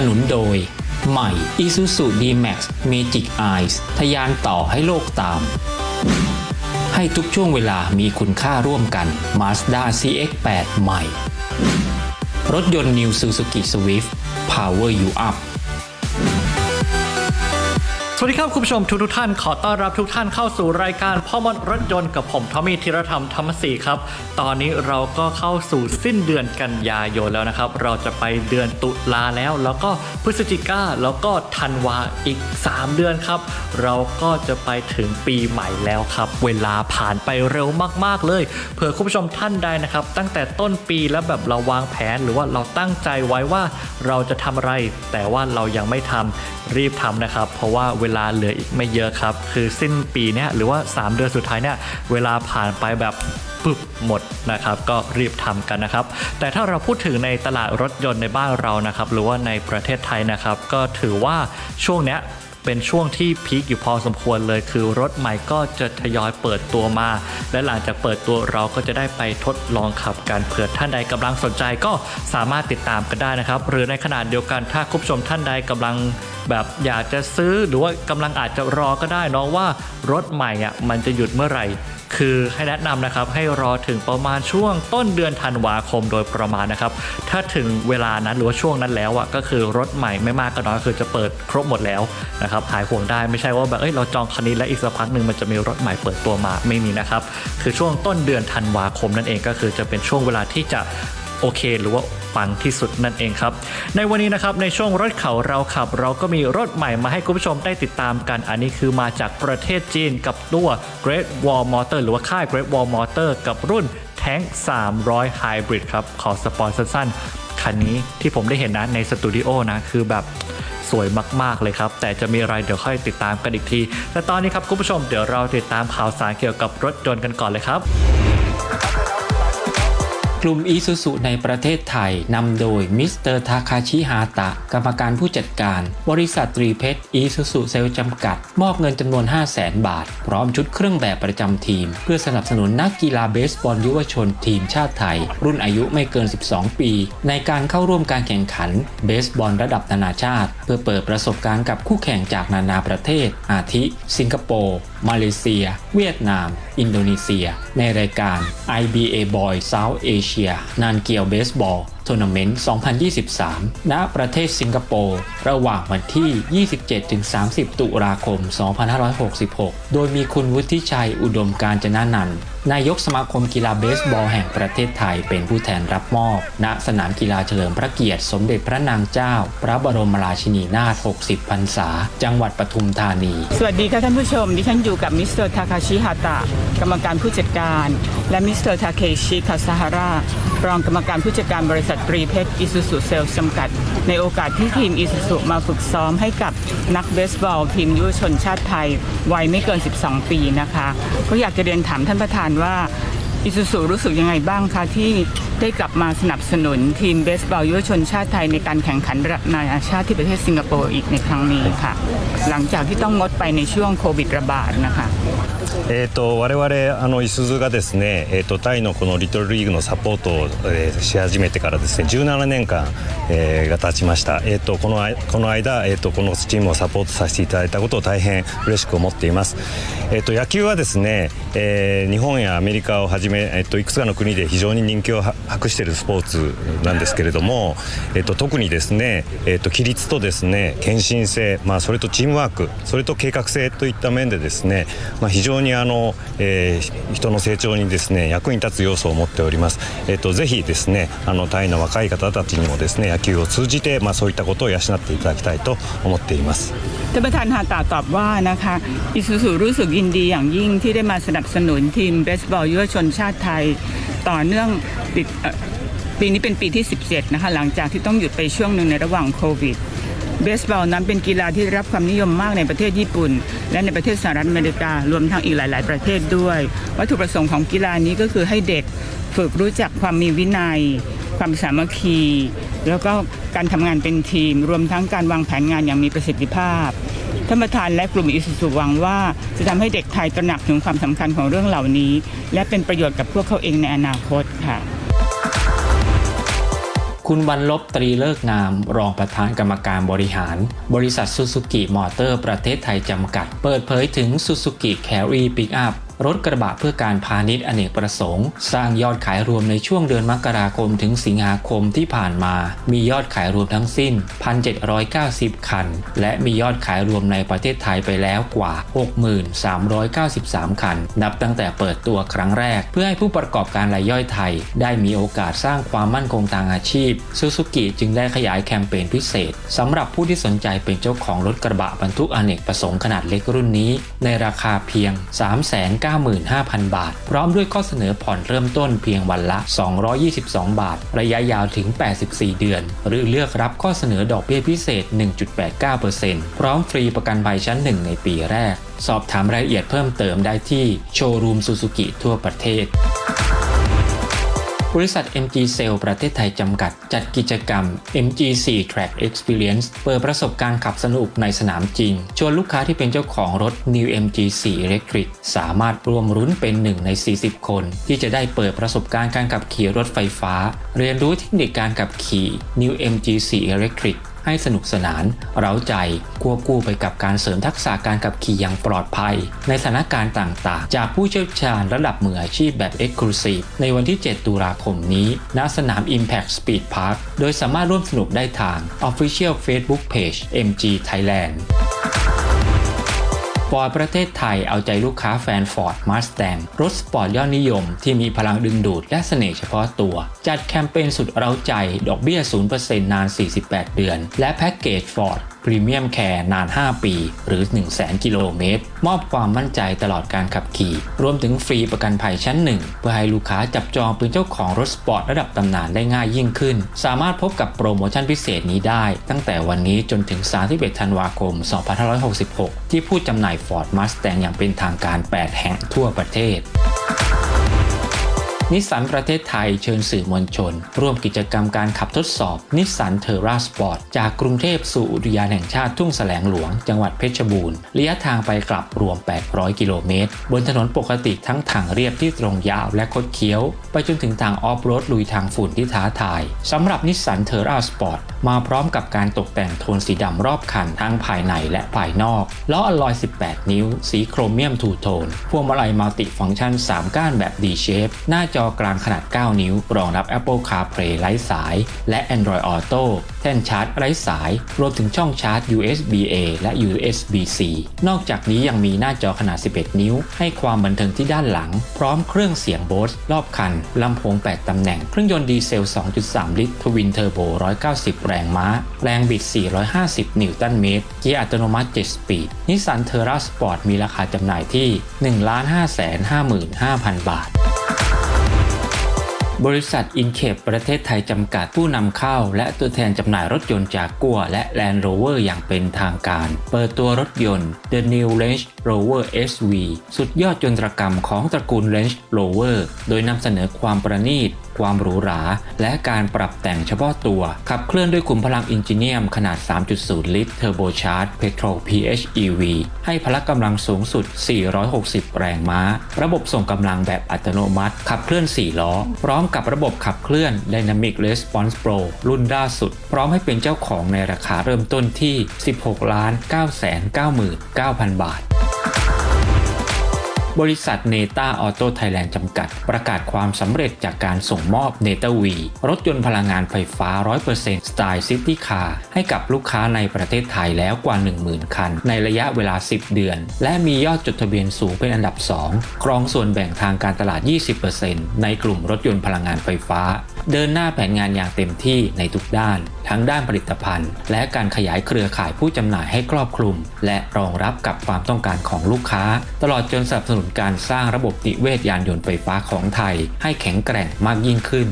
สนุนโดย ใหม่ Isuzu D-Max Magic Eyes ทะยานต่อให้โลกตาม ให้ทุกช่วงเวลามีคุณค่าร่วมกัน Mazda CX-8 ใหม่ รถยนต์ New Suzuki Swift Power You Up สวัสดีครับคุณผู้ชมทุกทุกท่านขอต้อนรับทุกท่านเข้าสู่รายการพ่อมดรถยนต์กับผมทอมมี่ธีรธรรมธรรมศรีครับ ตอนนี้เราก็เข้าสู่สิ้นเดือนกันยายนแล้วนะครับ เราจะไปเดือนตุลาแล้ว แล้วก็พฤศจิกาแล้วก็ธันวาอีก 3 เดือนครับ เราก็จะไปถึงปีใหม่แล้วครับ เวลาผ่านไปเร็วมากๆเลย เผื่อคุณผู้ชมท่านใดนะครับ ตั้งแต่ต้นปีแล้วแบบเราวางแผนหรือว่าเราตั้งใจไว้ว่าเราจะทำอะไร แต่ว่าเรายังไม่ทำรีบทำนะครับ เพราะว่าเวลาเหลืออีกไม่เยอะครับ คือสิ้นปีเนี้ยหรือว่า 3 เดือนสุดท้ายเนี่ยเวลาผ่านไปแบบปึ๊บหมดนะครับก็รีบทำกันนะครับ แต่ถ้าเราพูดถึงในตลาดรถยนต์ในบ้านเรานะครับหรือว่าในประเทศไทยนะครับก็ถือว่าช่วงเนี้ยเป็นช่วงที่พีคอยู่พอสมควรเลย คือรถใหม่ก็จะทยอยเปิดตัวมา และหลังจากเปิดตัวเราก็จะได้ไปทดลองขับกันเผื่อท่านใดกำลังสนใจก็สามารถติดตามกันได้นะครับ หรือในขนาดเดียวกันถ้าคุณผู้ชมท่านใดกำลัง แบบอยากจะซื้อหรือว่ากำลังอาจจะรอก็ได้เนาะว่ารถใหม่อะมันจะหยุดเมื่อไหร่ คือให้แนะนำนะครับให้รอถึงประมาณช่วงต้นเดือนธันวาคมโดยประมาณนะครับ ถ้าถึงเวลานั้นหรือว่าช่วงนั้นแล้วอะก็คือรถใหม่ไม่มากก็น้อยคือจะเปิดครบหมดแล้วนะครับหายห่วงได้ไม่ใช่ว่าแบบเอ้ยเราจองคันนี้และอีกสักพักหนึ่งมันจะมีรถใหม่เปิดตัวมาไม่มีนะครับคือช่วงต้นเดือนธันวาคมนั่นเองก็คือจะเป็นช่วงเวลาที่จะ โอเค หรือว่าปังที่สุดนั่นเองครับ ในวันนี้นะครับในช่วงรถเขาเราขับ เราก็มีรถใหม่มาให้คุณผู้ชมได้ติดตามกัน อันนี้คือมาจากประเทศจีนกับตัว Great Wall Motor หรือว่าค่าย Great Wall Motor กับรุ่น Tank 300 Hybrid ครับ ขอสปอยสั้นๆ คันนี้ที่ผมได้เห็นนะในสตูดิโอนะคือแบบสวยมาก ๆ เลยครับ แต่จะมีอะไรเดี๋ยวค่อยติดตามกันอีกที แต่ตอนนี้ครับคุณผู้ชมเดี๋ยวเราติดตามข่าวสารเกี่ยวกับรถยนต์กันก่อนเลยครับ ลุ่มอีซูซุในประเทศไทยนำโดยมิสเตอร์ทาคาชิฮาตะ กรรมการผู้จัดการ บริษัทตรีเพชรอีซูซุเซลจำกัด มอบเงินจำนวน 5 0 0แสนบาท พร้อมชุดเครื่องแบบประจำทีม เพื่อสนับสนุนนักกีฬาเบสบอลยุวชนทีมชาติไทย รุ่นอายุไม่เกิน 12 ปี ในการเข้าร่วมการแข่งขันเบสบอลระดับนานาชาติ เพื่อเปิดประสบการณ์กับคู่แข่งจากนานาประเทศ อาทิ สิงคโปร์มาเลเซีย เวียดนาม อินโดนีเซีย ในรายการ IBA Boy South Asia นานเกียวเบสบอล ทัวร์นาเมนต์ 2023 ณ ประเทศสิงคโปร์ ระหว่างวันที่ 27-30 ตุลาคม 2566 โดยมีคุณวุฒิชัยอุดมการจนานันนายกสมาคมกีฬาเบสบอลแห่งประเทศไทยเป็นผู้แทนรับมอบ ณ สนามกีฬาเฉลิมพระเกียรติ สมเด็จพระนางเจ้า พระบรมราชินีนาถ 60 พรรษา จังหวัดปทุมธานี สวัสดีค่ะท่านผู้ชม ดิฉันอยู่กับมิสเตอร์ทาคาชิฮาตะ กรรมการผู้จัดการ และมิสเตอร์ทาเคชิคาซาฮารา รองกรรมการผู้จัดการบริษัทตรีเพชรอิซูซุเซลจำกัด ในโอกาสที่ทีมอิซูซุมาฝึกซ้อมให้กับนักเบสบอลทีมยุวชนชาติไทยวัยไม่เกิน 12 ปีนะคะก็อยากจะเรียนถามท่านประธานว่าอิซูซุรู้สึกยังไงบ้างคะที่ได้กลับมาสนับสนุนทีมเบสบอลยุวชนชาติไทยในการแข่งขันระดับนานาชาติที่ประเทศสิงคโปร์อีกในครั้งนี้ค่ะ หลังจากที่ต้องงดไปในช่วงโควิดระบาดนะคะ えー、と我々あのいすゞがですね、えー、とタイのこのリトルリーグのサポートを、えーし始めてからですね17年間、えーが経ちました、えー、とこのあこの間、えー、とこのチームをサポートさせていただいたことを大変嬉しく思っています、えー、と野球はですね、えー日本やアメリカをはじめ、えー、といくつかの国で非常に人気を博しているスポーツなんですけれども、えー、と特にですね、えー、と規律とですね献身性、まあ、それとチームワークそれと計画性といった面でですね、まあ、非常にあの、えー人の成長にですね役に立つ要素を持っております、えー、とぜひですねあのタイの若い方たちにもですね野球を通じて、まあ、そういったことを養っていただきたいと思っています ท่านประธานฮาตาตอบว่านะคะอิซูซูรู้สึกยินดีอย่างยิ่งที่ได้มาสนับสนุนทีมเบสบอลยุวชนชาติไทย ต่อเนื่องติดเอ่อปีนี้เป็นปีที่ 17 นะคะ หลังจากที่ต้องหยุดไปช่วงหนึ่งในระหว่างโควิด เบสบอลนั้นเป็นกีฬาที่รับความนิยมมากในประเทศญี่ปุ่น และในประเทศสหรัฐอเมริการวมทั้งอีกหลาย ๆ ประเทศด้วย วัตถุประสงค์ของกีฬานี้ก็คือให้เด็กฝึกรู้จักความมีวินัย ความสามัคคี แล้วก็การทำงานเป็นทีม รวมทั้งการวางแผนงานอย่างมีประสิทธิภาพท่านประธานและกลุ่มอิสุสุหวังว่าจะทำให้เด็กไทยตระหนักถึงความสำคัญของเรื่องเหล่านี้ และเป็นประโยชน์กับพวกเขาเองในอนาคตค่ะ คุณวันลบตรีเลิกงาม รองประธานกรรมการบริหาร บริษัทซูซูกิมอเตอร์ประเทศไทยจำกัด เปิดเผยถึงซูซูกิแครีปิกอัพ รถกระบะเพื่อการพาณิชย์อเนกประสงค์ สร้างยอดขายรวมในช่วงเดือนมกราคมถึงสิงหาคมที่ผ่านมา มียอดขายรวมทั้งสิ้น 1,790 คัน และมียอดขายรวมในประเทศไทยไปแล้วกว่า 6393 คัน นับตั้งแต่เปิดตัวครั้งแรก เพื่อให้ผู้ประกอบการรายย่อยไทย ได้มีโอกาสสร้างความมั่นคงทางอาชีพซูซูกิจึงได้ขยายแคมเปญพิเศษสำหรับผู้ที่สนใจเป็นเจ้าของรถกระบะบรรทุกอเนกประสงค์ขนาดเล็กรุ่นนี้ ในราคาเพียง 3 9 95,000 บาท พร้อมด้วยข้อเสนอผ่อนเริ่มต้นเพียงวันละ 222 บาท ระยะยาวถึง 84 เดือน หรือเลือกรับข้อเสนอดอกเบี้ยพิเศษ 1.89%พร้อมฟรีประกันภัยชั้น 1 ในปีแรก สอบถามรายละเอียดเพิ่มเติมได้ที่โชว์รูมซูซูกิทั่วประเทศ บริษัท MG Cell ประเทศไทยจำกัด จัดกิจกรรม MG4 Track Experience เปิดประสบการณ์ขับสนุกในสนามจริง ชวนลูกค้าที่เป็นเจ้าของรถ New MG4 Electric สามารถร่วมรุ้นเป็นหนึ่งใน 40 คน ที่จะได้เปิดประสบการณ์การขับขี่รถไฟฟ้า เรียนรู้เทคนิคการขับขี่ New MG4 Electric ให้สนุกสนาน เร้าใจ ควบคู่ไปกับการเสริมทักษะการขับขี่อย่างปลอดภัย ในสถานการณ์ต่างๆ จากผู้เชี่ยวชาญระดับมืออาชีพแบบ Exclusive ในวันที่ 7 ตุลาคมนี้ ณ สนาม Impact Speed Park โดยสามารถร่วมสนุกได้ทาง Official Facebook Page MG Thailand ฟอร์ดประเทศไทยเอาใจลูกค้าแฟนฟอร์ดมาสแตงรถสปอร์ตยอดนิยมที่มีพลังดึงดูดและเสน่ห์เฉพาะตัว จัดแคมเปญสุดเร้าใจ ดอกเบี้ย 0%นาน 48 เดือน และแพ็กเกจฟอร์ด พรีเมียมแคร์นาน 5 ปี หรือ 100,000 กิโลเมตร มอบความมั่นใจตลอดการขับขี่ รวมถึงฟรีประกันภัยชั้นหนึ่งเพื่อให้ลูกค้าจับจองเป็นเจ้าของรถสปอร์ตระดับตำนานได้ง่ายยิ่งขึ้น สามารถพบกับโปรโมชั่นพิเศษนี้ได้ ตั้งแต่วันนี้จนถึง 31 ธันวาคม 2566 ที่ผู้จำหน่าย Ford Mustang อย่างเป็นทางการ 8 แห่งทั่วประเทศ นิสสันประเทศไทยเชิญสื่อมวลชน ร่วมกิจกรรมการขับทดสอบนิสสันเทอร่าสปอร์ตจากกรุงเทพสู่อุทยานแห่งชาติทุ่งแสลงหลวง จังหวัดเพชรบูรณ์ระยะทางไปกลับรวม 800 กิโลเมตร บนถนนปกติทั้งทางเรียบที่ตรงยาวและคดเคี้ยว ไปจนถึงทางออฟโรดลุยทางฝุ่นที่ท้าทายสำหรับนิสสันเทอร่าสปอร์ตมาพร้อมกับการตกแต่งโทนสีดำรอบคันทั้งภายในและภายนอกล้ออลลอย 18 นิ้ว สีโครเมียมทูโทนพวงมาลัยมัลติฟังก์ชัน 3 ก้านแบบ D shape หน้าจจอกลางขนาด 9 นิ้ว รองรับ Apple CarPlay ไร้สาย และ Android Auto แท่นชาร์จไร้สาย รวมถึงช่องชาร์จ USB-A และ USB-C นอกจากนี้ยังมีหน้าจอขนาด 11 นิ้ว ให้ความบันเทิงที่ด้านหลัง พร้อมเครื่องเสียงโบสรอบคัน ลำโพง 8 ตำแหน่ง เครื่องยนต์ดีเซล 2.3 ลิตร ทวินเทอร์โบ 190 แรงม้า แรงบิด 450 นิวตันเมตร เกียร์อัตโนมัติ 7 สปีด นิสสันเทอร่าสปอร์ตมีราคาจำหน่ายที่ 1,555,000 บาท บริษัทอินเคปประเทศไทยจำกัดผู้นำเข้า และตัวแทนจำหน่ายรถยนต์จากกัวและ Land Rover อย่างเป็นทางการ เปิดตัวรถยนต์ The New Range Rover SV สุดยอดยนตรกรรมของตระกูล Range Rover โดยนำเสนอความประณีต ความหรูหรา และการปรับแต่งเฉพาะตัว ขับเคลื่อนด้วยขุมพลังอินจิเนียมขนาด 3.0 ลิตรเทอร์โบชาร์จ Petrol PHEV ให้พละกำลังสูงสุด 460 แรงม้า ระบบส่งกำลังแบบอัตโนมัติ ขับเคลื่อน 4 ล้อ พร้อมกับระบบขับเคลื่อน Dynamic Response Pro รุ่นล่าสุด พร้อมให้เป็นเจ้าของในราคาเริ่มต้นที่ 16 9 9 9 9 0 0 บาท บริษัทเนต้าออโต้ไทยแลนด์จำกัด ประกาศความสำเร็จจากการส่งมอบเนต้าวีรถยนต์พลังงานไฟฟ้า 100%สไตล์ซิตี้คาร์ให้กับลูกค้าในประเทศไทยแล้วกว่า 10,000 คัน ในระยะเวลา 10 เดือน และมียอดจดทะเบียนสูงเป็นอันดับ 2 ครองส่วนแบ่งทางการตลาด 20%ในกลุ่มรถยนต์พลังงานไฟฟ้า เดินหน้าแผนงานอย่างเต็มที่ในทุกด้าน ทั้งด้านผลิตภัณฑ์ และการขยายเครือข่ายผู้จำหน่ายให้ครอบคลุม และรองรับกับความต้องการของลูกค้า ตลอดจนสนับสนุนการสร้างระบบนิเวศยานยนต์ไฟฟ้าของไทยให้แข็งแกร่งมากยิ่งขึ้น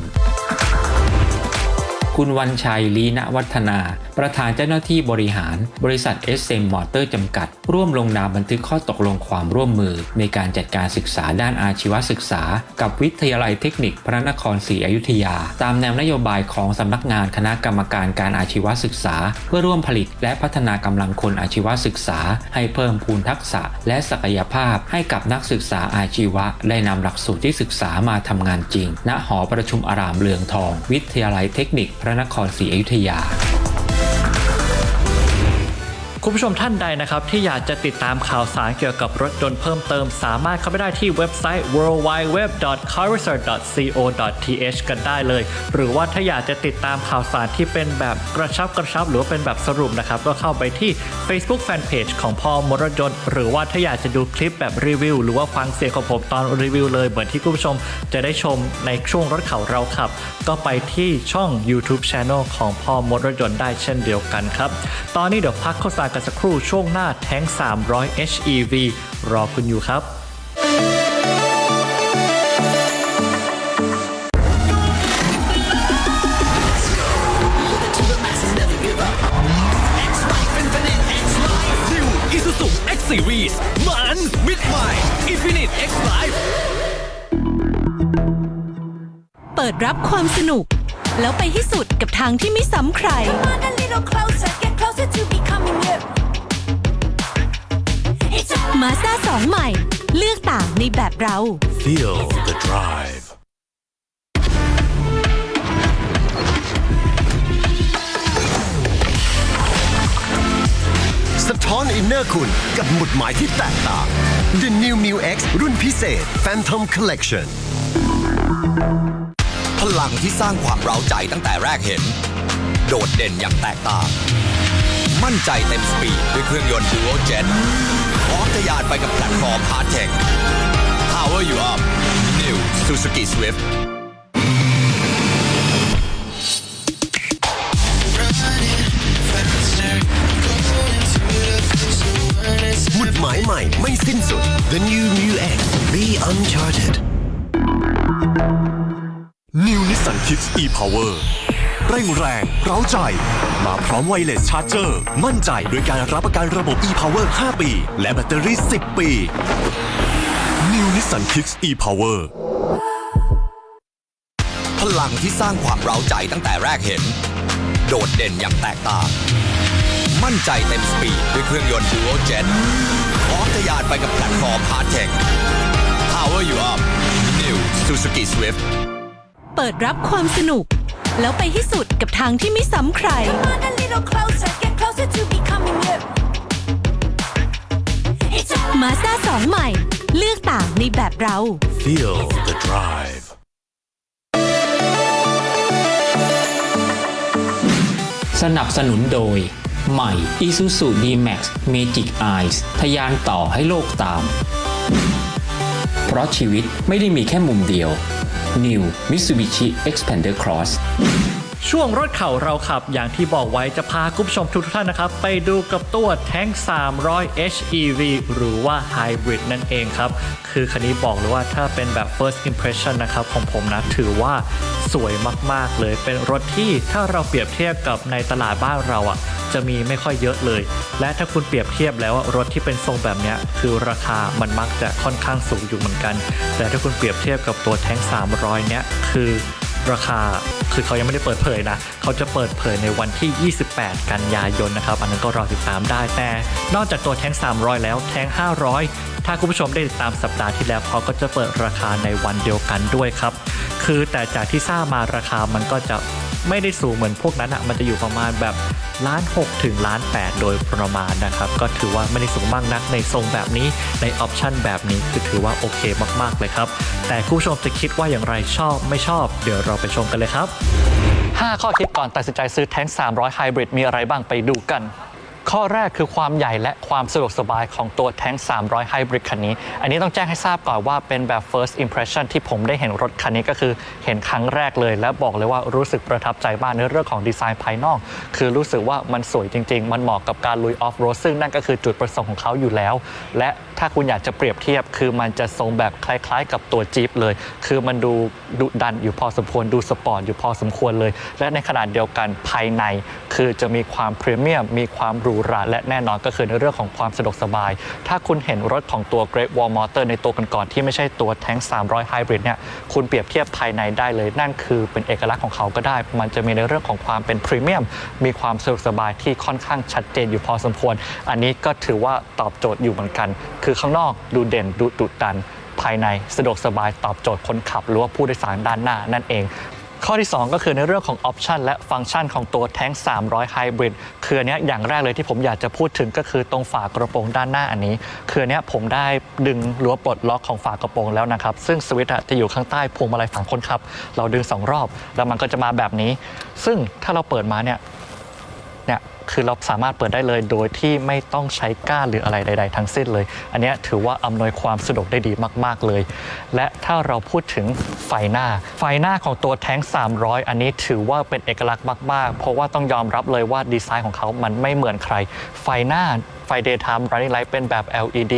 คุณวันชัย ลีณวัฒนา ประธานเจ้าหน้าที่บริหาร บริษัท SM Motor จำกัด ร่วมลงนามบันทึกข้อตกลงความร่วมมือ ในการจัดการศึกษาด้านอาชีวศึกษา กับวิทยาลัยเทคนิคพระนครศรีอยุธยา ตามแนวนโยบายของสำนักงานคณะกรรมการการอาชีวศึกษา เพื่อร่วมผลิตและพัฒนากำลังคนอาชีวศึกษา ให้เพิ่มพูนทักษะ และศักยภาพ ให้กับนักศึกษาอาชีวะ ได้นำหลักสูตรที่ศึกษามาทำงานจริง ณ หอประชุมอารามเรืองทอง วิทยาลัยเทคนิคพระนครศรีอยุธยา คุณผู้ชมท่านใดนะครับที่อยากจะติดตามข่าวสารเกี่ยวกับรถยนต์เพิ่มเติม สามารถเข้าไปได้ที่เว็บไซต์ worldwideweb.cariser.co.th กันได้เลย หรือว่าถ้าอยากจะติดตามข่าวสารที่เป็นแบบกระชับกระชับ หรือว่าเป็นแบบสรุปนะครับ ก็เข้าไปที่ Facebook Fanpage ของพ่อมรถยนต์หรือว่าถ้าอยากจะดูคลิปแบบรีวิว หรือว่าฟังเสียงของผมตอนรีวิวเลย เหมือนที่คุณผู้ชมจะได้ชมในช่วงรถเขาเราขับ ก็ไปที่ช่อง YouTube Channel ของพ่อมรถยนต์ได้เช่นเดียวกันครับตอนนี้เดี๋ยวพักโฆษณากันสักครู่ช่วงหน้าแท้ง 300 HEV รอคุณอยู่ครับ Isuzu X Series มันมิดใหม่ Infinite X5 เปิดรับความสนุก แล้วไปให้สุดกับทางที่ไม่ซ้ำใคร มาสด้าสองใหม่ เลือกต่างในแบบเรา Feel the drive สะท้อนอินเนอร์คุณกับหมุดหมายที่แตกต่าง The New Mu X รุ่นพิเศษ Phantom Collection พลังที่สร้างความเร้าใจตั้งแต่แรกเห็น โดดเด่นอย่างแตกต่าง มั่นใจเต็มสปีดด้วยเครื่องยนต์ Dual Jet ทยานไปกับแพลตฟอร์ม Hard Tech Power you up New Suzuki Swift หมุดหมายใหม่ไม่สิ้นสุด The New Mu X Be Uncharted New Nissan Kicks e-Power เร่งแรง เร้าใจ มาพร้อมไวเลสชาร์จเจอร์ มั่นใจโดยการรับประกันระบบ e-Power 5 ปี และแบตเตอรี่ 10 ปี New Nissan Kicks e-Power พลังที่สร้างความเร้าใจตั้งแต่แรกเห็น โดดเด่นอย่างแตกต่าง มั่นใจเต็มสปีดด้วยเครื่องยนต์ Dual Jet พร้อมทะยานไปกับแพลตฟอร์ม Hard Tech Power you up New Suzuki Swift เปิดรับความสนุก แล้วไปให้สุดกับทางที่ไม่ซ้ำใคร Come on a little closer, get closer to becoming you. It's all มาสด้าสองใหม่ เลือกต่างในแบบเรา Feel the drive สนับสนุนโดย ใหม่ Isuzu D-Max Magic Eyes ทะยานต่อให้โลกตาม เพราะชีวิตไม่ได้มีแค่มุมเดียว New Mitsubishi Expander Cross ช่วงรถเข่าเราขับอย่างที่บอกไว้จะพาคุณผู้ชมทุกท่านนะครับ ไปดูกับตัวแท้ง300 HEV หรือว่า Hybrid นั่นเองครับ คือคันนี้บอกเลยว่าถ้าเป็นแบบ first impression นะครับของผมนะ ถือว่าสวยมากๆเลย เป็นรถที่ถ้าเราเปรียบเทียบกับในตลาดบ้านเราอะจะมีไม่ค่อยเยอะเลย และถ้าคุณเปรียบเทียบแล้วรถที่เป็นทรงแบบนี้คือราคามันมักจะค่อนข้างสูงอยู่เหมือนกัน แต่ถ้าคุณเปรียบเทียบกับตัวแท้ง300 เนี้ยคือ ราคาคือเขายังไม่ได้เปิดเผยนะ เขาจะเปิดเผยในวันที่ 28 กันยายนนะครับ อันนั้นก็รอติดตามได้ แต่นอกจากตัวแท้ง 300 แล้วแท้ง 500 ถ้าคุณผู้ชมได้ติดตามสัปดาห์ที่แล้วเขาก็จะเปิดราคาในวันเดียวกันด้วยครับ คือแต่จากที่ทราบมาราคามันก็จะ ไม่ได้สูงเหมือนพวกนั้นอะมันจะอยู่ประมาณแบบล้าน6ถึงล้าน8 โดยประมาณนะครับ ก็ถือว่าไม่ได้สูงมากนักในทรงแบบนี้ในออปชันแบบนี้คือถือว่าโอเคมากๆเลยครับ แต่คุณผู้ชมจะคิดว่าอย่างไรชอบไม่ชอบ เดี๋ยวเราไปชมกันเลยครับ 5 ข้อคิดก่อนตัดสินใจซื้อแท้ง300ไฮบริดมีอะไรบ้างไปดูกัน ข้อแรกคือความใหญ่และความสะดวกสบายของตัวแท้ง 300 Hybrid คันนี้ อันนี้ต้องแจ้งให้ทราบก่อนว่าเป็นแบบ first impression ที่ผมได้เห็นรถคันนี้ก็คือเห็นครั้งแรกเลย และบอกเลยว่ารู้สึกประทับใจมากในเรื่องของดีไซน์ภายนอก คือรู้สึกว่ามันสวยจริง ๆ มันเหมาะกับการลุยออฟโรดซึ่งนั่นก็คือจุดประสงค์ของเขาอยู่แล้ว และถ้าคุณอยากจะเปรียบเทียบ คือมันจะทรงแบบคล้ายๆ กับตัวจี๊ปเลย คือมันดูดุดันอยู่พอสมควรดูสปอร์ตอยู่พอสมควรเลย และในขนาดเดียวกันภายใน คือจะมีความพรีเมียมมีความหรูหราและแน่นอนก็คือในเรื่องของความสะดวกสบาย ถ้าคุณเห็นรถของตัว Great Wall Motor ในตัวก่อนๆที่ไม่ใช่ตัวแท้ง300 Hybrid เนี่ยคุณเปรียบเทียบภายในได้เลย นั่นคือเป็นเอกลักษณ์ของเขาก็ได้ มันจะมีในเรื่องของความเป็นพรีเมียมมีความสะดวกสบายที่ค่อนข้างชัดเจนอยู่พอสมควร อันนี้ก็ถือว่าตอบโจทย์อยู่เหมือนกัน คือข้างนอกดูเด่นดูดุดันภายในสะดวกสบายตอบโจทย์คนขับหรือว่าผู้โดยสารด้านหน้านั่นเอง ข้อที่ 2 ก็คือในเรื่องของออปชันและฟังก์ชันของตัวแท้ง 300 Hybrid คือเนี้ยอย่างแรกเลยที่ผมอยากจะพูดถึงก็คือตรงฝากระโปรงด้านหน้าอันนี้ คือเนี้ยผมได้ดึงรั้วปลดล็อกของฝากระโปรงแล้วนะครับ ซึ่งสวิตช์อะจะอยู่ข้างใต้พวงมาลัยฝั่งคนขับ เราดึง 2 รอบ แล้วมันก็จะมาแบบนี้ ซึ่งถ้าเราเปิดมาเนี่ยเนี่ย คือเราสามารถเปิดได้เลยโดยที่ไม่ต้องใช้ก้านหรืออะไรใด ๆ ทั้งสิ้นเลย อันนี้ถือว่าอำนวยความสะดวกได้ดีมาก ๆ เลย และถ้าเราพูดถึงไฟหน้า ไฟหน้าของตัวแท้ง 300 อันนี้ถือว่าเป็นเอกลักษณ์มาก ๆ เพราะว่าต้องยอมรับเลยว่าดีไซน์ของเขามันไม่เหมือนใคร ไฟหน้าไฟ daytime running light เป็นแบบ LED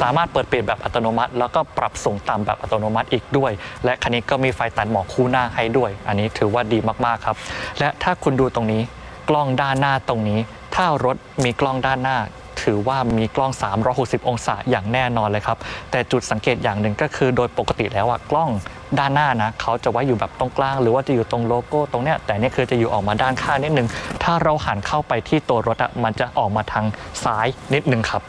สามารถเปิดปิดแบบอัตโนมัติ แล้วก็ปรับสูงต่ำแบบอัตโนมัติอีกด้วย และคันนี้ก็มีไฟตัดหมอกคู่หน้าให้ด้วย อันนี้ถือว่าดีมากๆครับ และถ้าคุณดูตรงนี้ กล้องด้านหน้าตรงนี้ ถ้ารถมีกล้องด้านหน้า ถือว่ามีกล้อง 360 องศาอย่างแน่นอนเลยครับ แต่จุดสังเกตอย่างหนึ่งก็คือโดยปกติแล้วอะกล้องด้านหน้านะเขาจะไว้อยู่แบบตรงกลาง หรือว่าจะอยู่ตรงโลโก้ตรงเนี้ยแต่นี่คือจะอยู่ออกมาด้านข้างนิดนึงถ้าเราหันเข้าไปที่ตัวรถอะมันจะออกมาทางซ้ายนิดนึงครับ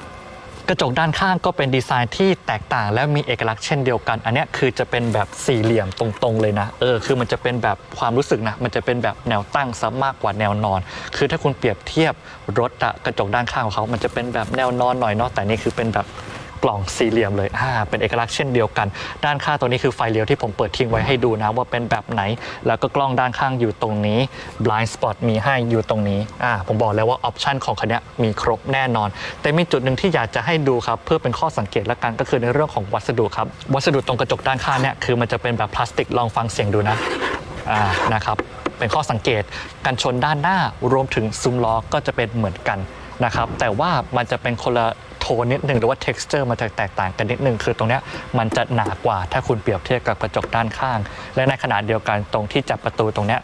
กระจกด้านข้างก็เป็นดีไซน์ที่แตกต่าง และมีเอกลักษณ์เช่นเดียวกัน อันนี้คือจะเป็นแบบสี่เหลี่ยมตรงๆเลยนะ เออ คือมันจะเป็นแบบความรู้สึกนะ มันจะเป็นแบบแนวตั้งซะมากกว่าแนวนอน คือถ้าคุณเปรียบเทียบรถอะกระจกด้านข้างของเขา มันจะเป็นแบบแนวนอนหน่อยเนาะ แต่นี่คือเป็นแบบ กล่องสี่เหลี่ยมเลยอ่าเป็นเอกลักษณ์เช่นเดียวกัน ด้านข้างตัวนี้คือไฟเลี้ยวที่ผมเปิดทิ้งไว้ให้ดูนะว่าเป็นแบบไหน แล้วก็กล้องด้านข้างอยู่ตรงนี้ blind spot มีให้อยู่ตรงนี้อ่าผมบอกแล้วว่าออปชันของคันนี้มีครบแน่นอน แต่มีจุดหนึ่งที่อยากจะให้ดูครับเพื่อเป็นข้อสังเกตละกันก็คือในเรื่องของวัสดุครับวัสดุตรงกระจกด้านข้างเนี่ยคือมันจะเป็นแบบพลาสติกลองฟังเสียงดูนะอ่านะครับเป็นข้อสังเกตกันชนด้านหน้ารวมถึงซุ้มล้อก็จะเป็นเหมือนกันนะครับแต่ว่ามันจะเป็นคนละ นนิดหนึ่งหรือว่า texture มันจะแตกต่างกันนิดหนึ่งคือตรงเนี้ยมันจะหนากว่าถ้าคุณเปรียบเทียบกับกระจกด้านข้าง และในขณะเดียวกันตรงที่จับประตูตรงเนี้ย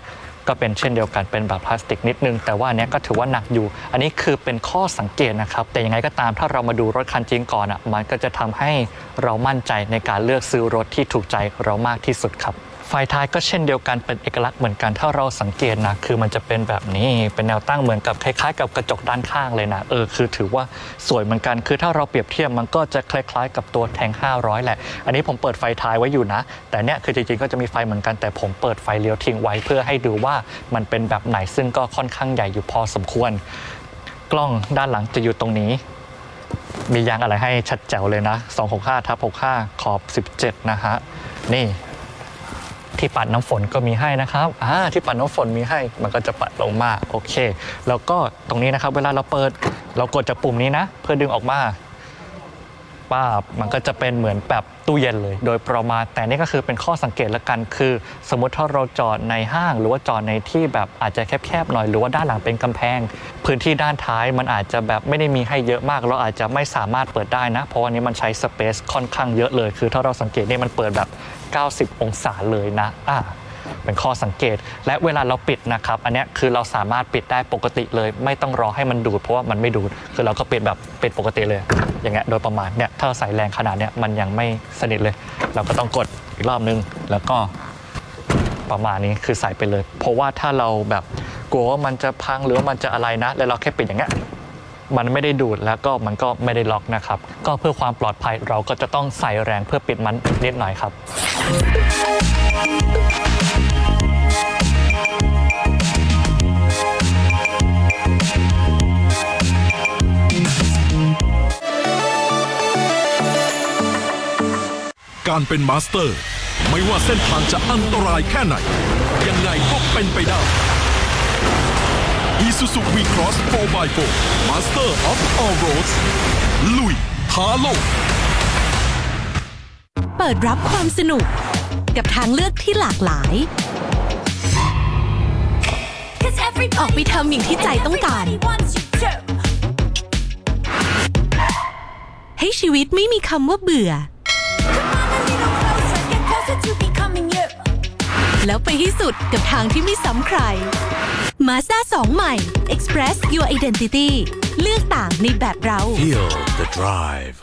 ก็เป็นเช่นเดียวกันเป็นแบบพลาสติกนิดนึง แต่ว่านเนี้ยก็ถือว่าหนักอยู่ อันนี้คือเป็นข้อสังเกตนะครับ แต่ยังไงก็ตามถ้าเรามาดูรถคันจริงก่อนอะมันก็จะทำให้เรามั่นใจในการเลือกซื้อรถที่ถูกใจเรามากที่สุดครับ ไฟท้ายก็เช่นเดียวกันเป็นเอกลักษณ์เหมือนกัน ถ้าเราสังเกตนะคือมันจะเป็นแบบนี้เป็นแนวตั้งเหมือนกับคล้ายๆ กับกระจกด้านข้างเลยนะเออคือถือว่าสวยเหมือนกัน คือถ้าเราเปรียบเทียบมันก็จะคล้ายๆ กับตัวแทง 500 แหละ อันนี้ผมเปิดไฟท้ายไว้อยู่นะ แต่เนี่ยคือจริงๆก็จะมีไฟเหมือนกันแต่ผมเปิดไฟเลี้ยวทิ้งไว้เพื่อให้ดูว่ามันเป็นแบบไหนซึ่งก็ค่อนข้างใหญ่อยู่พอสมควร กล้องด้านหลังจะอยู่ตรงนี้มียางอะไรให้ชัดแจ๋วเลยนะ 265ทับ65 ขอบ 17 นะฮะ นี่ ที่ปัดน้ำฝนก็มีให้นะครับอ่าที่ปัดน้ำฝนมีให้มันก็จะปัดลงมาโอเค แล้วก็ตรงนี้นะครับ เวลาเราเปิดเรากดจากปุ่มนี้นะ เพื่อดึงออกมาป้าบมันก็จะเป็นเหมือนแบบตู้เย็นเลย โดยประมาณแต่นี่ก็คือเป็นข้อสังเกตละกันคือ สมมติถ้าเราจอดในห้าง หรือว่าจอดในที่แบบอาจจะแคบๆหน่อย หรือว่าด้านหลังเป็นกำแพง พื้นที่ด้านท้ายมันอาจจะแบบไม่ได้มีให้เยอะมาก เราอาจจะไม่สามารถเปิดได้นะ เพราะวันนี้มันใช้สเปซค่อนข้างเยอะเลย คือถ้าเราสังเกตนี่มันเปิดแบบ 90 องศาเลยนะอ่าเป็นข้อสังเกต และเวลาเราปิดนะครับ อันเนี้ยคือเราสามารถปิดได้ปกติเลย ไม่ต้องรอให้มันดูดเพราะว่ามันไม่ดูด คือเราก็ปิดแบบปิดปกติเลย อย่างเงี้ยโดยประมาณเนี่ยถ้าเราใส่แรงขนาดเนี้ยมันยังไม่สนิทเลย เราก็ต้องกดอีกรอบนึง แล้วก็ประมาณนี้คือใส่ไปเลย เพราะว่าถ้าเราแบบกลัวว่ามันจะพังหรือว่ามันจะอะไรนะ แล้วเราแค่ปิดอย่างเงี้ยมันไม่ได้ดูดแล้วก็มันก็ไม่ได้ล็อกนะครับ ก็เพื่อความปลอดภัยเราก็จะต้องใส่แรงเพื่อปิดมันนิดหน่อยครับ การเป็นมาสเตอร์ ไม่ว่าเส้นทางจะอันตรายแค่ไหน ยังไงก็เป็นไปได้ Isuzu V-Cross 4x4 Master of All Roads ลุยท้าโลก เปิดรับความสนุกกับทางเลือกที่หลากหลาย Cause everybody ออกไปทำอย่างที่ใจต้องการ everybody wants you to. ให้ชีวิตไม่มีคำว่าเบื่อ แล้วไปให้สุดกับทางที่ไม่ซ้ำใคร Mazda 2 ใหม่ Express Your Identity เลือกต่างในแบบเรา Feel the drive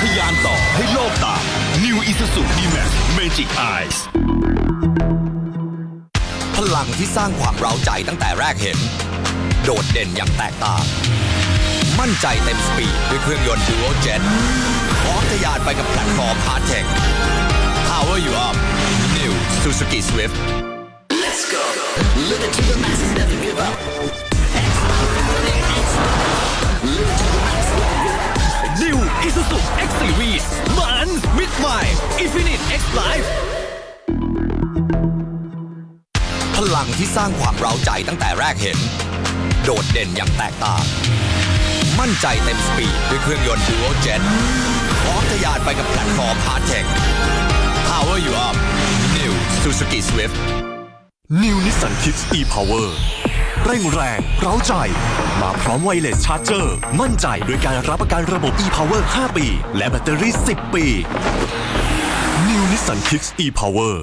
ทะยานต่อให้โลกตาม New Isuzu D-Max Magic Eyes พลังที่สร้างความเร้าใจตั้งแต่แรกเห็น โดดเด่นอย่างแตกต่าง มั่นใจเต็มสปีดด้วยเครื่องยนต์ Dual Jet พร้อมทะยานไปกับแพลตฟอร์ม Hard Tech Power you up New Suzuki Swift New Isuzu X Series มันมิดใหม่ Infinite X Life พลังที่สร้างความเร้าใจตั้งแต่แรกเห็น โดดเด่นอย่างแตกต่าง มั่นใจเต็มสปีดด้วยเครื่องยนต์ Dual Jet พร้อมทะยานไปกับแพลตฟอร์ม Hard Tech Power you up New Suzuki Swift New Nissan Kicks e-Power เร่งแรง เร้าใจ มาพร้อมไวเลสชาร์จเจอร์ มั่นใจโดยการรับประกันระบบ e-Power 5 ปี และแบตเตอรี่ 10 ปี New Nissan Kicks e-Power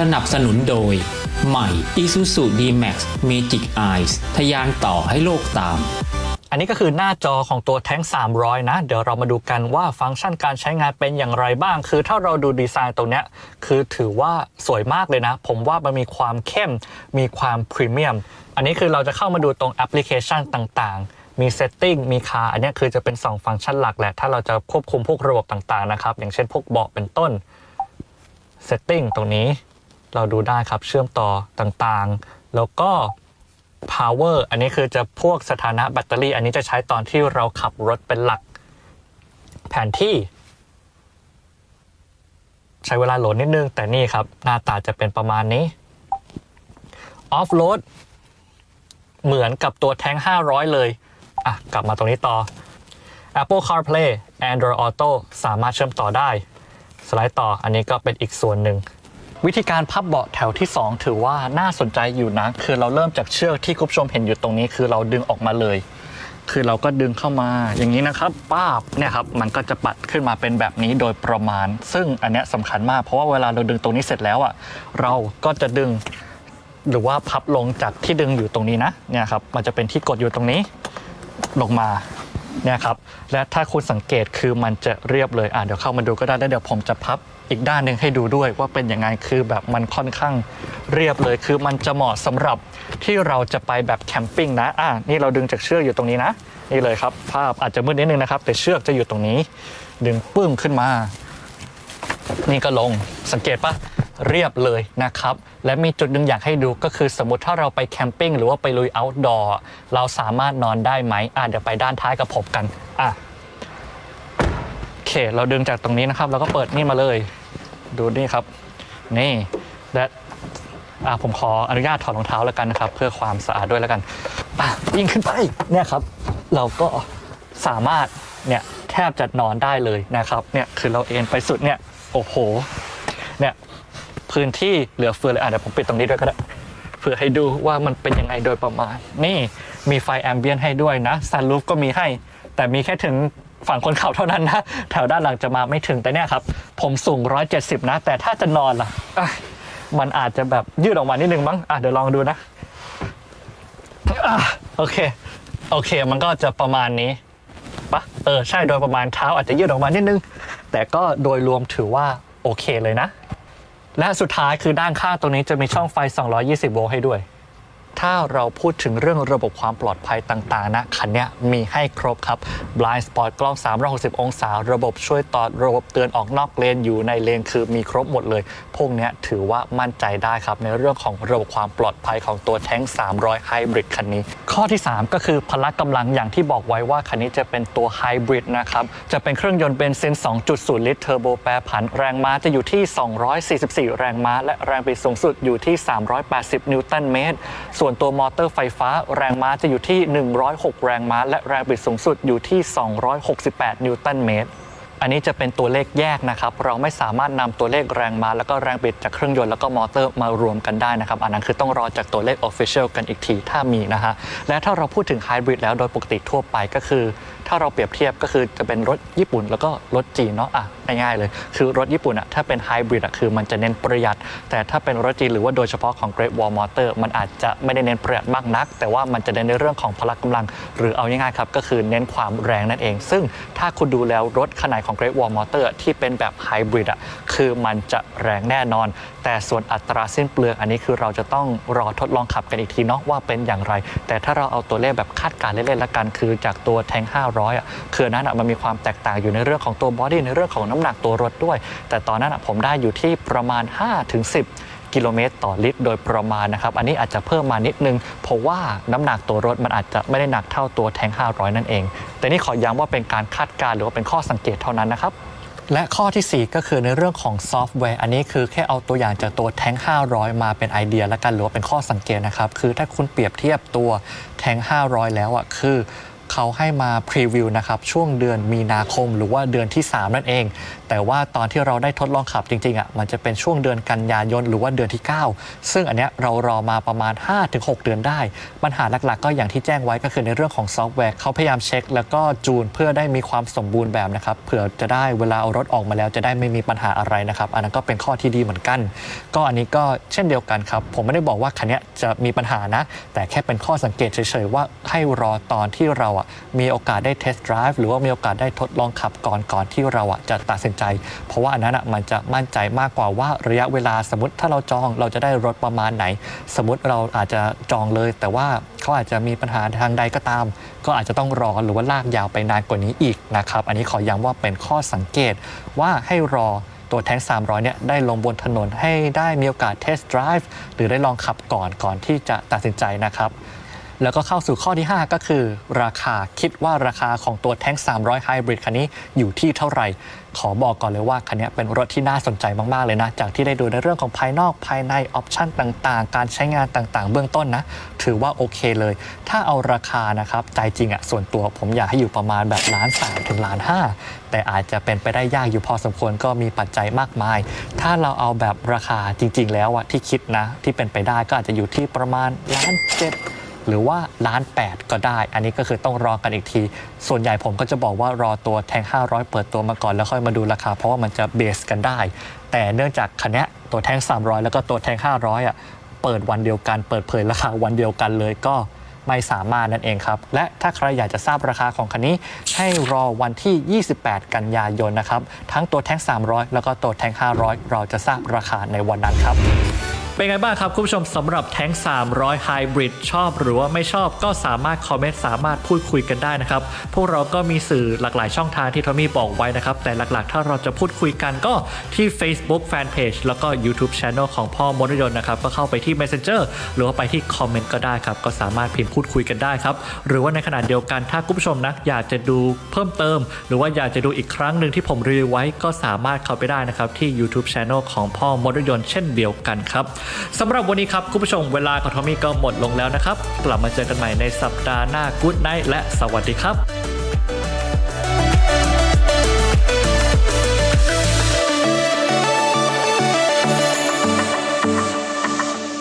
สนับสนุนโดย ใหม่ Isuzu D-Max Magic Eyes ทะยานต่อให้โลกตาม อันนี้ก็คือหน้าจอของตัวแท้ง 300 นะ เดี๋ยวเรามาดูกันว่าฟังก์ชันการใช้งานเป็นอย่างไรบ้าง คือถ้าเราดูดีไซน์ตรงเนี้ยคือถือว่าสวยมากเลยนะ ผมว่ามันมีความเข้ม มีความพรีเมียม อันนี้คือเราจะเข้ามาดูตรงแอปพลิเคชันต่างๆมีเซตติ้งมีคาอันนี้คือจะเป็น 2 ฟังก์ชันหลักแหละ ถ้าเราจะควบคุมพวกระบบต่างๆนะครับ อย่างเช่นพวกเบาะเป็นต้นเซตติ้งตรงนี้ เราดูได้ครับเชื่อมต่อต่างๆ แล้วก็ power อันนี้คือจะพวกสถานะแบตเตอรี่ อันนี้จะใช้ตอนที่เราขับรถเป็นหลัก แผนที่ ใช้เวลาโหลดนิดนึง แต่นี่ครับ หน้าตาจะเป็นประมาณนี้ off road เหมือนกับตัวแท้ง 500 เลย อะ กลับมาตรงนี้ต่อ Apple CarPlay Android Auto สามารถเชื่อมต่อได้ สไลด์ต่ออันนี้ก็เป็นอีกส่วนหนึ่ง วิธีการพับเบาะแถวที่ 2 ถือว่าน่าสนใจอยู่นะ คือเราเริ่มจากเชือกที่คุณผู้ชมเห็นอยู่ตรงนี้ คือเราดึงออกมาเลย คือเราก็ดึงเข้ามาอย่างนี้นะครับป้าบเนี่ยครับมันก็จะปัดขึ้นมาเป็นแบบนี้โดยประมาณ ซึ่งอันเนี้ยสำคัญมากเพราะว่าเวลาเราดึงตรงนี้เสร็จแล้วอะเราก็จะดึง หรือว่าพับลงจากที่ดึงอยู่ตรงนี้นะเนี่ยครับมันจะเป็นที่กดอยู่ตรงนี้ลงมาเนี่ยครับและถ้าคุณสังเกตคือมันจะเรียบเลยอะเดี๋ยวเข้ามาดูก็ได้แล้วเดี๋ยวผมจะพับ อีกด้านหนึ่งให้ดูด้วยว่าเป็นยังไงคือแบบมันค่อนข้างเรียบเลย คือมันจะเหมาะสำหรับที่เราจะไปแบบแคมปิ้งนะอะนี่เราดึงจากเชือกอยู่ตรงนี้นะ นี่เลยครับ ภาพอาจจะมืดนิดนึงนะครับ แต่เชือกจะอยู่ตรงนี้ ดึงปึ้มขึ้นมา นี่ก็ลงสังเกตปะเรียบเลยนะครับ และมีจุดหนึ่งอยากให้ดูก็คือสมมติถ้าเราไปแคมปิ้งหรือว่าไปลุย outdoor เราสามารถนอนได้ไหมอะเดี๋ยวไปด้านท้ายกับผมกันอะ เคเราดึงจากตรงนี้นะครับ แล้วก็เปิดนี่มาเลย ดูนี่ครับ นี่และอะผมขออนุญาตถอดรองเท้าแล้วกันนะครับ เพื่อความสะอาดด้วยแล้วกันอะยิ่งขึ้นไปเนี่ยครับ เราก็สามารถเนี่ยแทบจะนอนได้เลยนะครับเนี่ยคือเราเอ็นไปสุดเนี่ยโอ้โหเนี่ยพื้นที่เหลือเฟือเลยอะเดี๋ยวผมปิดตรงนี้ด้วยก็ได้เพื่อให้ดูว่ามันเป็นยังไงโดยประมาณ นี่มีไฟแอมเบียนให้ด้วยนะซันรูฟก็มีให้ แต่มีแค่ถึง ฝั่งคนขับเท่านั้นนะ แถวด้านหลังจะมาไม่ถึงแต่เนี่ยครับ ผมสูง 170 นะ แต่ถ้าจะนอนล่ะมันอาจจะแบบยืดออกมานิดนึงมั้งอะเดี๋ยวลองดูนะอะโอเค โอเค มันก็จะประมาณนี้ปะเออ ใช่โดยประมาณเท้าอาจจะยืดออกมานิดนึง แต่ก็โดยรวมถือว่าโอเคเลยนะ และสุดท้ายคือด้านข้างตรงนี้จะมีช่องไฟ 220 โวลต์ให้ด้วย ถ้าเราพูดถึงเรื่องระบบความปลอดภัยต่างๆ นะ คันนี้มีให้ครบครับ blind spot กล้อง 360 องศา ระบบช่วยต่อระบบเตือนออกนอกเลนอยู่ในเลนคือมีครบหมดเลย พวกนี้ถือว่ามั่นใจได้ครับ ในเรื่องของระบบความปลอดภัยของตัวแท้ง 300 Hybrid คันนี้ ข้อที่ 3 ก็คือพละกำลังอย่างที่บอกไว้ว่าคันนี้จะเป็นตัว Hybrid นะครับจะเป็นเครื่องยนต์เบนซิน 2.0 ลิตรเทอร์โบแปรผันแรงม้าจะอยู่ที่ 244 แรงม้า และแรงบิดสูงสุดอยู่ที่ 380 นิวตันเมตรส่วนตัวมอเตอร์ไฟฟ้าแรงม้าจะอยู่ที่ 106 แรงม้า และแรงบิดสูงสุดอยู่ที่ 268 นิวตันเมตร อันนี้จะเป็นตัวเลขแยกนะครับ เราไม่สามารถนำตัวเลขแรงม้า แล้วก็แรงบิดจากเครื่องยนต์แล้วก็มอเตอร์มารวมกันได้นะครับ อันนั้นคือต้องรอจากตัวเลข Official กันอีกทีถ้ามีนะฮะ และถ้าเราพูดถึงไฮบริดแล้วโดยปกติทั่วไปก็คือถ้าเราเปรียบเทียบก็คือจะเป็นรถญี่ปุ่นแล้วก็รถจีนเนาะอะง่ายๆเลย คือรถญี่ปุ่นอะถ้าเป็นไฮบริดอะคือมันจะเน้นประหยัด แต่ถ้าเป็นรถจีนหรือว่าโดยเฉพาะของ Great Wall Motor มันอาจจะไม่ได้เน้นประหยัดมากนัก แต่ว่ามันจะเน้นในเรื่องของพละกำลัง หรือเอาง่ายๆครับก็คือเน้นความแรงนั่นเอง ซึ่งถ้าคุณดูแล้วรถขนาดของ Great Wall Motor ที่เป็นแบบไฮบริดอะคือมันจะแรงแน่นอน แต่ส่วนอัตราสิ้นเปลืองอันนี้คือเราจะต้องรอทดลองขับกันอีกทีเนาะว่าเป็นอย่างไร แต่ถ้าเราเอาตัวเลขแบบคาดการณ์เล่นๆละกัน คือจากตัวแทง500อะคืออนนั้นอะมันมีความแตกต่างอยู่ในเรื่องของตัวบอดี้ในเรื่องของน้ำหนักตัวรถด้วย แต่ตอนนั้นอะผมได้อยู่ที่ประมาณ 5-10กิโลเมตรต่อลิตรโดยประมาณนะครับ อันนี้อาจจะเพิ่มมานิดนึง เพราะว่าน้ำหนักตัวรถมันอาจจะไม่ได้หนักเท่าตัวแทง 500 นั่นเอง แต่นี่ขอย้ำว่าเป็นการคาดการณ์หรือว่าเป็นข้อสังเกตเท่านั้นนะครับและข้อทีสี่4 ก็คือในเรื่องของซอฟต์แวร์ อันนี้คือแค่เอาตัวอย่างจากตัวแทง500 มาเป็นไอเดียแล้วกันหรือว่าเป็นข้อสังเกตนะครับ คือถ้าคุณเปรียบเทียบตัวแทง500 แล้วอะคือ เขาให้มาพรีวิวนะครับช่วงเดือนมีนาคมหรือว่าเดือนที่ 3 นั่นเอง แต่ว่าตอนที่เราได้ทดลองขับจริงๆอะมันจะเป็นช่วงเดือนกันยายนหรือว่าเดือนที่ 9 ซึ่งอันเนี้ยเรารอมาประมาณ 5-6 เดือนได้ ปัญหาหลักๆ ก็อย่างที่แจ้งไว้ก็คือในเรื่องของซอฟต์แวร์เขาพยายามเช็ค แล้วก็จูนเพื่อได้มีความสมบูรณ์แบบนะครับเผื่อจะได้เวลาเอารถออกมาแล้วจะได้ไม่มีปัญหาอะไรนะครับอันนั้นก็เป็นข้อที่ดีเหมือนกัน ก็อันนี้ก็เช่นเดียวกันครับผมไม่ได้บอกว่าคันเนี้ยจะมีปัญหานะ แต่แค่เป็นข้อสังเกตเฉยๆว่าให้รอตอนที่เราอะมีโอกาสได้เทสต์ไดรฟ์หรือว่ามีโอกาสได้ทดลองขับก่อนก่อนที่เราจะตัดสินใจ เพราะว่าอันนั้นอะมันจะมั่นใจมากกว่าว่าระยะเวลาสมมติถ้าเราจองเราจะได้รถประมาณไหน สมมติเราอาจจะจองเลย แต่ว่าเขาอาจจะมีปัญหาทางใดก็ตาม ก็อาจจะต้องรอหรือว่าลากยาวไปนานกว่านี้อีกนะครับอันนี้ขอย้ำว่าเป็นข้อสังเกตว่าให้รอตัวแทง300 เนี่ยได้ลงบนถนนให้ได้มีโอกาสเทสต์ไดรฟ์หรือได้ลองขับก่อนก่อนที่จะตัดสินใจนะครับ แล้วก็เข้าสู่ข้อที่ 5 ก็คือ ราคาคิดว่าราคาของตัวแท้ง 300 Hybrid คันนี้อยู่ที่เท่าไหร่ ขอบอกก่อนเลยว่า คันนี้เป็นรถที่น่าสนใจมาก ๆ เลยนะ จากที่ได้ดูในเรื่องของภายนอกภายในออปชันต่างๆ การใช้งานต่างๆ เบื้องต้นนะ ถือว่าโอเคเลย ถ้าเอาราคานะครับ ใจจริงอะส่วนตัวผมอยากให้อยู่ประมาณแบบล้านสามถึงล้านห้าแต่อาจจะเป็นไปได้ยากอยู่พอสมควรก็มีปัจจัยมากมาย ถ้าเราเอาแบบราคาจริง ๆ แล้วอะที่คิดนะที่เป็นไปได้ก็อาจจะอยู่ที่ประมาณล้านเจ็ด หรือว่าล้าน 8 ก็ได้ อันนี้ก็คือต้องรอกันอีกที ส่วนใหญ่ผมก็จะบอกว่ารอตัวแทง 500 เปิดตัวมาก่อนแล้วค่อยมาดูราคา เพราะว่ามันจะเบสกันได้ แต่เนื่องจากคันนี้ตัวแทง 300 แล้วก็ตัวแทง 500อะเปิดวันเดียวกัน เปิดเผยราคาวันเดียวกันเลยก็ไม่สามารถนั่นเองครับ และถ้าใครอยากจะทราบราคาของคันนี้ ให้รอวันที่ 28 กันยายนนะครับ ทั้งตัวแทง300 แล้วก็ตัวแทง500 เราจะทราบราคาในวันนั้นครับ เป็นไงบ้างครับคุณผู้ชมสำหรับแท้ง300 Hybrid ชอบหรือว่าไม่ชอบก็สามารถคอมเมนต์สามารถพูดคุยกันได้นะครับ พวกเราก็มีสื่อหลากหลายช่องทางที่ทอมมี่บอกไว้นะครับ แต่หลักๆ ถ้าเราจะพูดคุยกันก็ที่ Facebook Fanpage แล้วก็ YouTube Channel ของพ่อมดยนต์นะครับ ก็เข้าไปที่ Messenger หรือว่าไปที่คอมเมนต์ก็ได้ครับ ก็สามารถพิมพ์พูดคุยกันได้ครับ หรือว่าในขณะเดียวกันถ้าคุณผู้ชมนะอยากจะดูเพิ่มเติม หรือว่าอยากจะดูอีกครั้งหนึ่งที่ผมรีวิวไว้ก็สามารถเข้าไปได้นะครับที่ YouTube Channel ของพ่อมดยนต์เช่นเดียวกันครับสำหรับวันนี้ครับคุณผู้ชมเวลาของทอมมี่ก็หมดลงแล้วนะครับ กลับมาเจอกันใหม่ในสัปดาห์หน้ากู๊ดไนท์และสวัสดีครับ